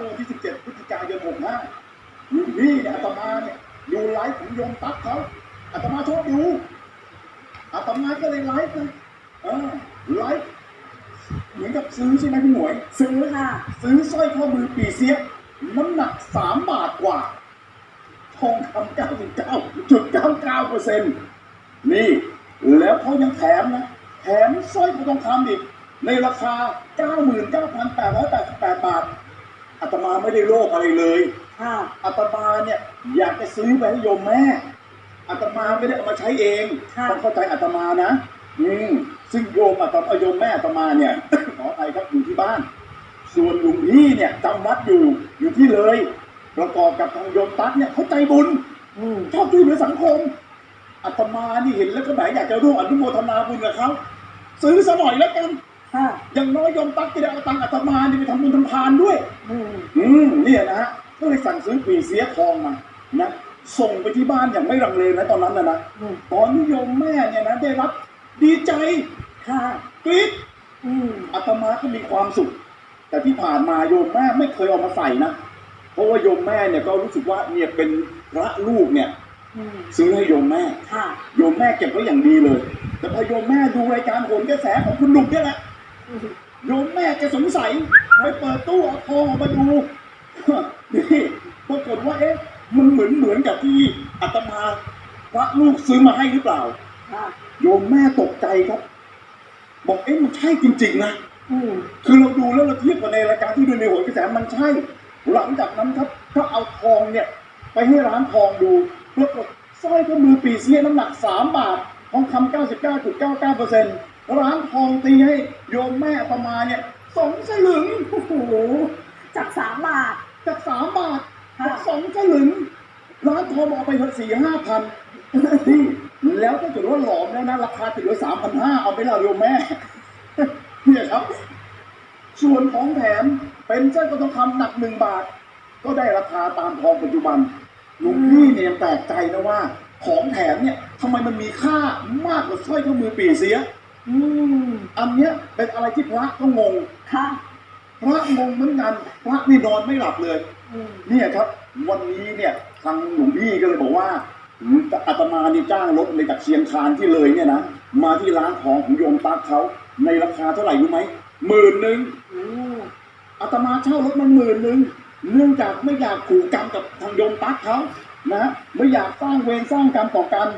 มื่อวันที่ 17 พฤศจิกายน65อยู่นี่เนี่ยอาตมาเนี่ยดูไลฟ์ของโยมตั๊กเขาอาตมาชอบดูอาตมาก็เลยไลฟ์นะเออไลฟ์เหมือนกับซื้อใช่ไหมพี่หมวย ซื้อค่ะ ซื้อสร้อยข้อมือปีเสียน้ำหนักสามบาทกว่า ทองคำเก้าสิบเก้าจุดเก้าเก้าเปอร์เซ็นต์นี่ แล้วเขายังแถมนะ แถมสร้อยคอทองคำอีกในราคา 99,888 บาท อาตมาไม่ได้โลภอะไรเลยค่ะอาตมาเนี่ยอยากจะซื้อไปให้โยมแม่อาตมาไม่ได้เอามาใช้เองค่ะต้องเข้าใจอาตมานะ อืมซึ่งโยมอาตมาโยมแม่อาตมาเนี่ยขออภัยครับอยู่ที่บ้าน ส่วนหลวงพี่เนี่ยจำวัดอยู่อยู่ที่เลย ประกอบกับทางโยมตั๊กเนี่ยเขาใจบุญอืมชอบช่วยเหลือสังคมอาตมานี่เห็นแล้วก็แหมอยากจะร่วมอนุโมทนาบุญกับเขาซื้อซะหน่อยแล้วกันค่ะ อย่างน้อยโยมตั๊กจะได้เอาตังค์อาตมานี่ไปทำบุญทำทานด้วยอืมอืมเนี่ยนะฮะก็เลยสั่งซื้อปีเสียทองมานะส่งไปที่บ้านอย่างไม่ลังเลนะตอนนั้นนะนะอืมตอนที่โยมแม่เนี่ยนะได้รับดีใจค่ะกรี๊ดอืมอาตมาก็มีความสุข แต่ที่ผ่านมาโยมแม่ไม่เคยเอามาใส่นะเพราะว่าโยมแม่เนี่ยก็รู้สึกว่าเนี่ยเป็นพระลูกเนี่ยอืมซื้อให้โยมแม่ค่ะโยมแม่เก็บไว้อย่างดีเลย แต่พอโยมแม่ดูรายการโหนกระแสของคุณหนุ่มเนี่ยแหละอืม โยมแม่จะสงสัยไปเปิดตู้เอาทองออกมาดูนี่ปรากฏว่าเอ๊ะมันเหมือนเหมือนกับที่อาตมาพระลูกซื้อมาให้หรือเปล่าค่ะโยมแม่ตกใจครับ บอกเอ๊ะมันใช่จริงๆนะอืมคือเราดูแล้วเราเทียบกับในรายการที่ดูในโหนกระแสมันใช่ หลังจากนั้นครับก็เอาทองเนี่ย ไปให้ร้านทองดูปรากฏสร้อยข้อมือปีเสียน้ำหนัก3บาททองคำ99.99เปอร์เซ็นต์ ร้านทองตีให้โยมแม่ประมาณเนี่ยสองสลึงโอ้โหจากสามบาทจากสามบาทค่ะจากสองสลึงร้านทองเอาไปเถอะสี่ห้าพันนี่แล้วถ้าเกิดว่าหลอมแล้วนะราคาติดไว้สามพันห้าเอาไปละโยมแม่เนี่ยครับ ส่วนของแถมเป็นสร้อยคอทองคำหนักหนึ่งบาท ก็ได้ราคาตามทองปัจจุบันหลวงพี่เนี่ยยังแปลกใจนะว่า ของแถมเนี่ยทำไมมันมีค่ามากกว่าสร้อยข้อมือปีเสีย อืมอันเนี้ยเป็นอะไรที่พระก็งง ค่ะ พระงงเหมือนกันพระนี่นอนไม่หลับเลย อืม เนี่ยครับ วันนี้เนี่ยทางหลวงพี่ก็เลยบอกว่าอืมอาตมานี่จ้างรถเลยจากเชียงคานที่เลยเนี่ยนะมาที่ร้านทองของโยมตั๊กเขาในราคาเท่าไหร่รู้ไหมหมื่นหนึ่งอืมอาตมาเช่ารถมันหมื่นหนึ่งเนื่องจากไม่อยากผูกกรรมกับทางโยมตั๊กเขานะไม่อยากสร้างเวรสร้างกรรมต่อกัน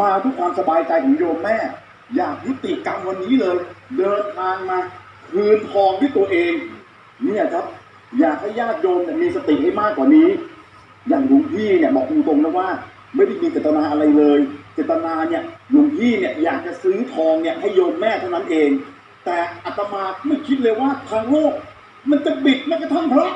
มาทุกความสบายใจของโยมแม่ อยากยุติกรรมวันนี้เลย เดินทางมาคืนทองด้วยตัวเอง เนี่ยครับ อยากให้ญาติโยมเนี่ยมีสติให้มากกว่านี้ อย่างหลวงพี่เนี่ยบอกตรงๆนะว่า ไม่ได้มีเจตนาอะไรเลย เจตนาเนี่ยหลวงพี่เนี่ยอยากจะซื้อทองเนี่ยให้โยมแม่เท่านั้นเอง แต่อาตมาไม่คิดเลยว่าทางโลกมันจะบิดแม้กระทั่งพระ